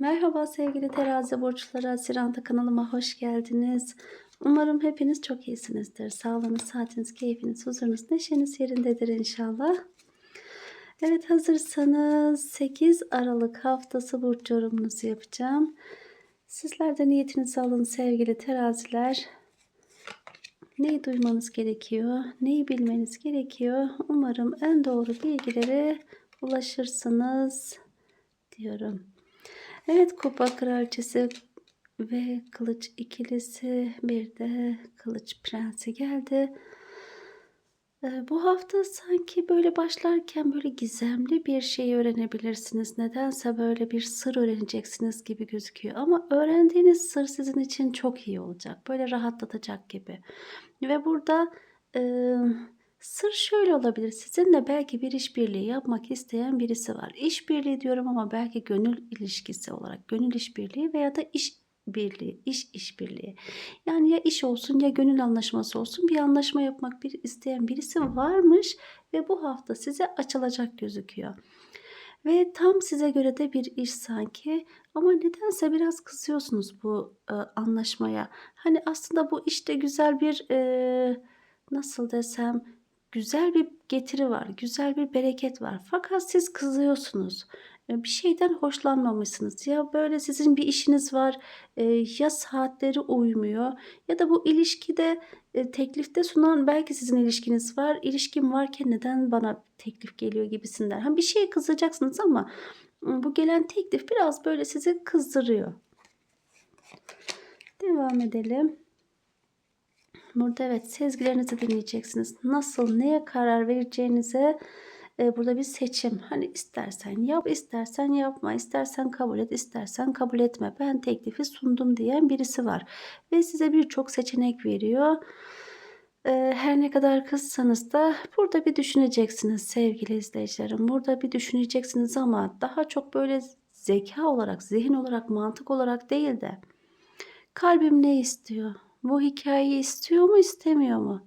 Merhaba sevgili terazi burçları Asiranta kanalıma hoş geldiniz. Umarım hepiniz çok iyisinizdir. Sağlığınız, saatiniz, keyfiniz, huzurunuz, neşeniz yerindedir inşallah. Evet hazırsanız 8 Aralık haftası burç yorumunuzu yapacağım. Sizler de niyetinizi alın sevgili teraziler. Neyi duymanız gerekiyor? Neyi bilmeniz gerekiyor? Umarım en doğru bilgilere ulaşırsınız diyorum. Evet kupa kraliçesi ve kılıç ikilisi bir de kılıç prensi geldi. Ee, Bu hafta sanki böyle başlarken böyle gizemli bir şey öğrenebilirsiniz. Nedense böyle bir sır öğreneceksiniz gibi gözüküyor. Ama öğrendiğiniz sır sizin için çok iyi olacak. Böyle rahatlatacak gibi. Ve burada e, sır şöyle olabilir. Sizinle belki bir işbirliği yapmak isteyen birisi var. İşbirliği diyorum ama belki gönül ilişkisi olarak. Gönül işbirliği veya da iş birliği, iş işbirliği. Yani ya iş olsun ya gönül anlaşması olsun bir anlaşma yapmak bir isteyen birisi varmış ve bu hafta size açılacak gözüküyor. Ve tam size göre de bir iş sanki ama nedense biraz kızıyorsunuz bu e, anlaşmaya. Hani aslında bu işte güzel bir e, nasıl desem güzel bir getiri var, güzel bir bereket var. Fakat siz kızıyorsunuz. E, Bir şeyden hoşlanmamışsınız ya böyle sizin bir işiniz var e, ya saatleri uymuyor ya da bu ilişkide e, teklifte sunan belki sizin ilişkiniz var. İlişkim varken neden bana teklif geliyor gibisinden. Ha bir şeye kızacaksınız ama ım, bu gelen teklif biraz böyle sizi kızdırıyor. Devam edelim. Burada evet sezgilerinizi dinleyeceksiniz. Nasıl neye karar vereceğinize e, burada bir seçim. Hani istersen yap, istersen yapma, istersen kabul et, istersen kabul etme. Ben teklifi sundum diyen birisi var. Ve size birçok seçenek veriyor. E, her ne kadar kızsanız da burada bir düşüneceksiniz sevgili izleyicilerim. Burada bir düşüneceksiniz ama daha çok böyle zeka olarak, zihin olarak, mantık olarak değil de kalbim ne istiyor? Bu hikayeyi istiyor mu, istemiyor mu?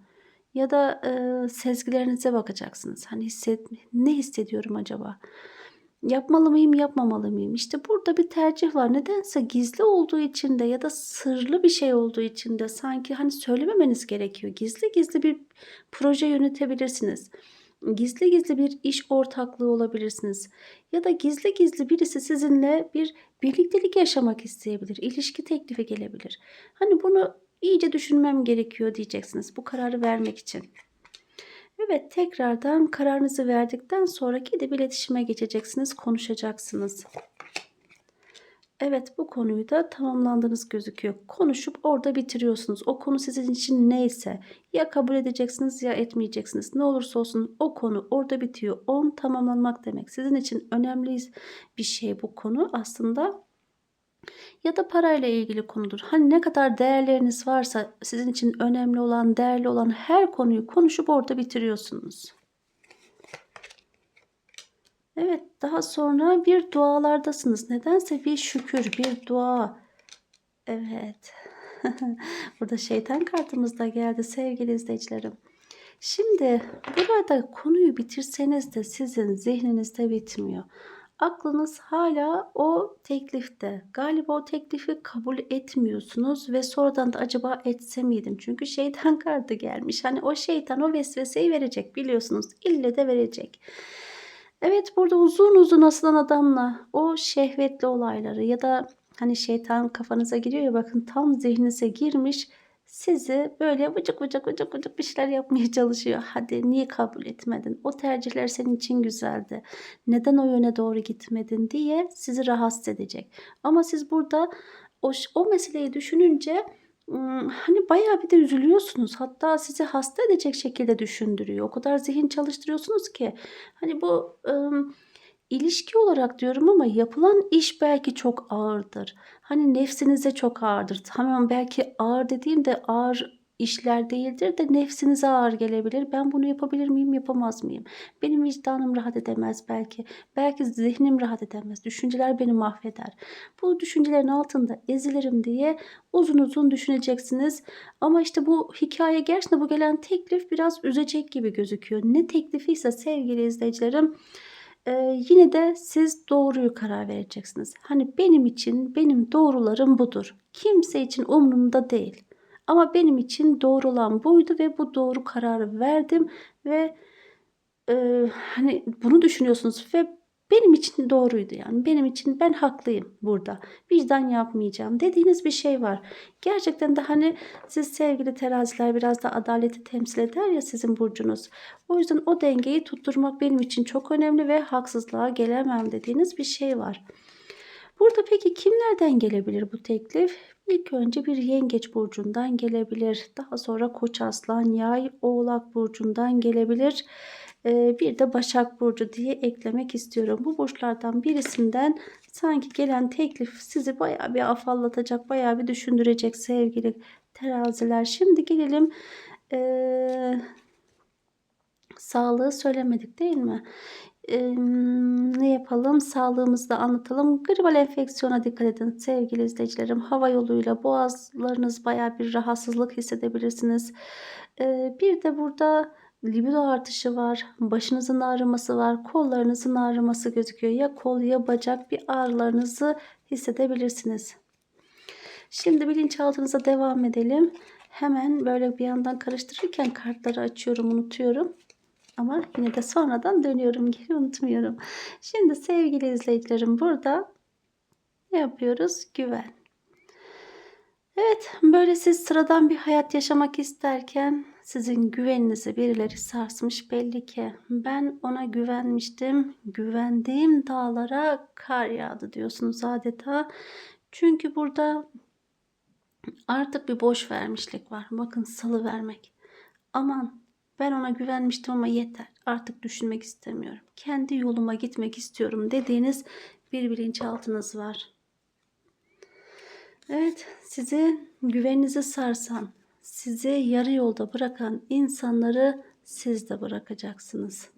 Ya da e, sezgilerinize bakacaksınız. Hani hisset, ne hissediyorum acaba? Yapmalı mıyım, yapmamalı mıyım? İşte burada bir tercih var. Nedense gizli olduğu için de ya da sırlı bir şey olduğu için de sanki hani söylememeniz gerekiyor. Gizli gizli bir proje yönetebilirsiniz. Gizli gizli bir iş ortaklığı olabilirsiniz. Ya da gizli gizli birisi sizinle bir birliktelik yaşamak isteyebilir. İlişki teklifi gelebilir. Hani bunu iyice düşünmem gerekiyor diyeceksiniz bu kararı vermek için. Evet tekrardan kararınızı verdikten sonra gidip iletişime geçeceksiniz, konuşacaksınız. Evet bu konuyu da tamamlandınız gözüküyor. Konuşup orada bitiriyorsunuz. O konu sizin için neyse ya kabul edeceksiniz ya etmeyeceksiniz. Ne olursa olsun o konu orada bitiyor. On tamamlanmak demek. Sizin için önemli bir şey bu konu aslında ya da parayla ilgili konudur. Hani ne kadar değerleriniz varsa sizin için önemli olan, değerli olan her konuyu konuşup orada bitiriyorsunuz. Evet, daha sonra bir dualardasınız. Nedense bir şükür, bir dua. Evet. Burada şeytan kartımız da geldi sevgili izleyicilerim. Şimdi burada konuyu bitirseniz de sizin zihninizde bitmiyor aklınız hala o teklifte. Galiba o teklifi kabul etmiyorsunuz ve sonradan da acaba etse miydim? Çünkü şeytan kartı gelmiş. Hani o şeytan o vesveseyi verecek biliyorsunuz. İlle de verecek. Evet burada uzun uzun asılan adamla o şehvetli olayları ya da hani şeytan kafanıza giriyor ya bakın tam zihninize girmiş sizi böyle vıcık vıcık vıcık vıcık bir şeyler yapmaya çalışıyor. Hadi niye kabul etmedin? O tercihler senin için güzeldi. Neden o yöne doğru gitmedin diye sizi rahatsız edecek. Ama siz burada o, o meseleyi düşününce hani bayağı bir de üzülüyorsunuz. Hatta sizi hasta edecek şekilde düşündürüyor. O kadar zihin çalıştırıyorsunuz ki hani bu ım, İlişki olarak diyorum ama yapılan iş belki çok ağırdır. Hani nefsinize çok ağırdır. Tamam belki ağır dediğimde ağır işler değildir de nefsinize ağır gelebilir. Ben bunu yapabilir miyim, yapamaz mıyım? Benim vicdanım rahat edemez belki. Belki zihnim rahat edemez. Düşünceler beni mahveder. Bu düşüncelerin altında ezilirim diye uzun uzun düşüneceksiniz. Ama işte bu hikaye gerçekten bu gelen teklif biraz üzecek gibi gözüküyor. Ne teklifi ise sevgili izleyicilerim Eee, yine de siz doğruyu karar vereceksiniz. Hani benim için benim doğrularım budur. Kimse için umurumda değil. Ama benim için doğru olan buydu ve bu doğru kararı verdim ve Eee, hani bunu düşünüyorsunuz ve benim için doğruydu yani. Benim için ben haklıyım burada. Vicdan yapmayacağım dediğiniz bir şey var. Gerçekten de hani siz sevgili teraziler biraz da adaleti temsil eder ya sizin burcunuz. O yüzden o dengeyi tutturmak benim için çok önemli ve haksızlığa gelemem dediğiniz bir şey var. Burada peki kimlerden gelebilir bu teklif? İlk önce bir yengeç burcundan gelebilir. Daha sonra koç aslan, yay, oğlak burcundan gelebilir. Ee, bir de başak burcu diye eklemek istiyorum. Bu burçlardan birisinden sanki gelen teklif sizi bayağı bir afallatacak, bayağı bir düşündürecek sevgili teraziler. Şimdi gelelim ee, sağlığı söylemedik değil mi? Eee, ne yapalım? Sağlığımızı da anlatalım. Gribal enfeksiyona dikkat edin sevgili izleyicilerim. Hava yoluyla boğazlarınız bayağı bir rahatsızlık hissedebilirsiniz. Eee, bir de burada libido artışı var. Başınızın ağrıması var. Kollarınızın ağrıması gözüküyor. Ya kol ya bacak bir ağrılarınızı hissedebilirsiniz. Şimdi bilinçaltınıza devam edelim. Hemen böyle bir yandan karıştırırken kartları açıyorum, unutuyorum. Ama yine de sonradan dönüyorum geri unutmuyorum. Şimdi sevgili izleyicilerim burada ne yapıyoruz? Güven. Evet böyle siz sıradan bir hayat yaşamak isterken sizin güveninizi birileri sarsmış belli ki. Ben ona güvenmiştim. Güvendiğim dağlara kar yağdı diyorsunuz adeta. Çünkü burada artık bir boş vermişlik var. Bakın salı vermek. Aman ben ona güvenmiştim ama yeter. Artık düşünmek istemiyorum. Kendi yoluma gitmek istiyorum dediğiniz bir bilinçaltınız var. Evet, sizi güveninizi sarsan, sizi yarı yolda bırakan insanları siz de bırakacaksınız.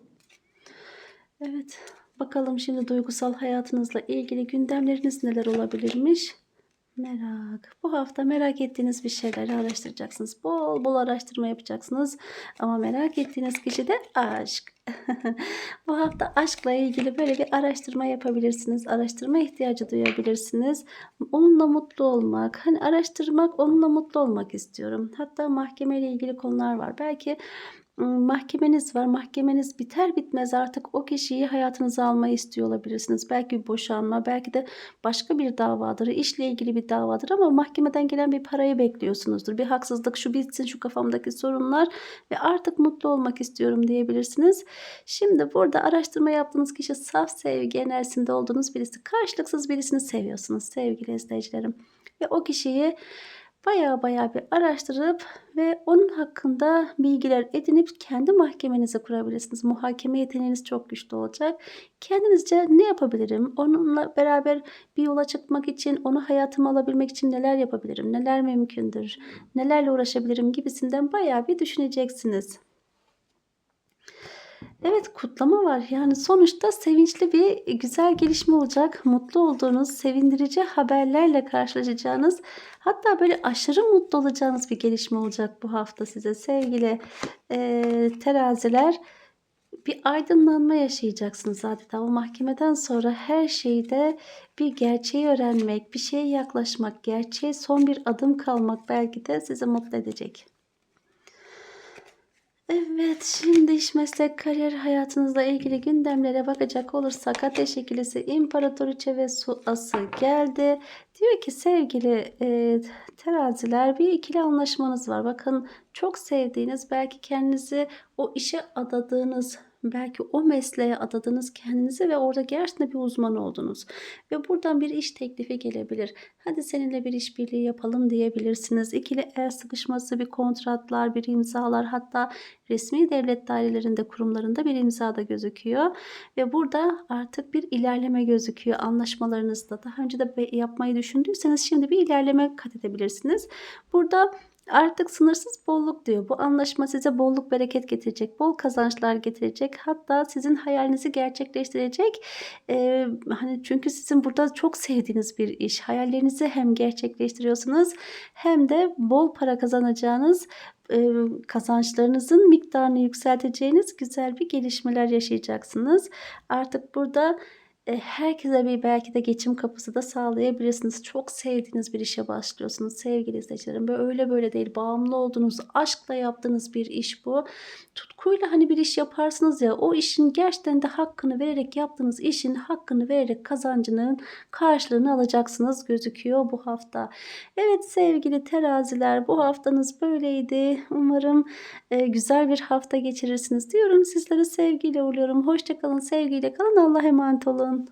Evet, bakalım şimdi duygusal hayatınızla ilgili gündemleriniz neler olabilirmiş? Merak. Bu hafta merak ettiğiniz bir şeyleri araştıracaksınız. Bol bol araştırma yapacaksınız. Ama merak ettiğiniz kişi de aşk. Bu hafta aşkla ilgili böyle bir araştırma yapabilirsiniz. Araştırma ihtiyacı duyabilirsiniz. Onunla mutlu olmak. Hani araştırmak, onunla mutlu olmak istiyorum. Hatta mahkemeyle ilgili konular var. Belki mahkemeniz var. Mahkemeniz biter bitmez artık o kişiyi hayatınıza almayı istiyor olabilirsiniz. Belki bir boşanma, belki de başka bir davadır, işle ilgili bir davadır ama mahkemeden gelen bir parayı bekliyorsunuzdur. Bir haksızlık, şu bitsin şu kafamdaki sorunlar ve artık mutlu olmak istiyorum diyebilirsiniz. Şimdi burada araştırma yaptığınız kişi saf sevgi enerjisinde olduğunuz birisi. Karşılıksız birisini seviyorsunuz sevgili izleyicilerim. Ve o kişiyi baya baya bir araştırıp ve onun hakkında bilgiler edinip kendi mahkemenizi kurabilirsiniz. Muhakeme yeteneğiniz çok güçlü olacak. Kendinizce ne yapabilirim? Onunla beraber bir yola çıkmak için, onu hayatıma alabilmek için neler yapabilirim? Neler mümkündür? Nelerle uğraşabilirim gibisinden baya bir düşüneceksiniz. Evet kutlama var. Yani sonuçta sevinçli bir güzel gelişme olacak. Mutlu olduğunuz, sevindirici haberlerle karşılaşacağınız, hatta böyle aşırı mutlu olacağınız bir gelişme olacak bu hafta size sevgili e, teraziler. Bir aydınlanma yaşayacaksınız adeta. O mahkemeden sonra her şeyde bir gerçeği öğrenmek, bir şeye yaklaşmak, gerçeğe son bir adım kalmak belki de sizi mutlu edecek. Evet, şimdi iş, meslek, kariyer hayatınızla ilgili gündemlere bakacak olursak Ateş ikilisi İmparatoriçe ve Su ası geldi. Diyor ki sevgili e, teraziler bir ikili anlaşmanız var. Bakın çok sevdiğiniz belki kendinizi o işe adadığınız belki o mesleğe adadınız kendinizi ve orada gerçekten bir uzman oldunuz. Ve buradan bir iş teklifi gelebilir. Hadi seninle bir işbirliği yapalım diyebilirsiniz. İkili el sıkışması, bir kontratlar, bir imzalar hatta resmi devlet dairelerinde, kurumlarında bir imza da gözüküyor. Ve burada artık bir ilerleme gözüküyor anlaşmalarınızda. Daha önce de yapmayı düşündüyseniz şimdi bir ilerleme kat edebilirsiniz. Burada Artık sınırsız bolluk diyor. Bu anlaşma size bolluk bereket getirecek. Bol kazançlar getirecek. Hatta sizin hayalinizi gerçekleştirecek. Ee, hani çünkü sizin burada çok sevdiğiniz bir iş. Hayallerinizi hem gerçekleştiriyorsunuz hem de bol para kazanacağınız e, kazançlarınızın miktarını yükselteceğiniz güzel bir gelişmeler yaşayacaksınız. Artık burada herkese bir belki de geçim kapısı da sağlayabilirsiniz. Çok sevdiğiniz bir işe başlıyorsunuz sevgili izleyicilerim. Böyle öyle böyle değil. Bağımlı olduğunuz, aşkla yaptığınız bir iş bu. Tutkuyla hani bir iş yaparsınız ya o işin gerçekten de hakkını vererek yaptığınız işin hakkını vererek kazancının karşılığını alacaksınız gözüküyor bu hafta. Evet sevgili teraziler bu haftanız böyleydi. Umarım e, güzel bir hafta geçirirsiniz diyorum. Sizleri sevgiyle uğurluyorum. Hoşçakalın, sevgiyle kalın. Allah'a emanet olun.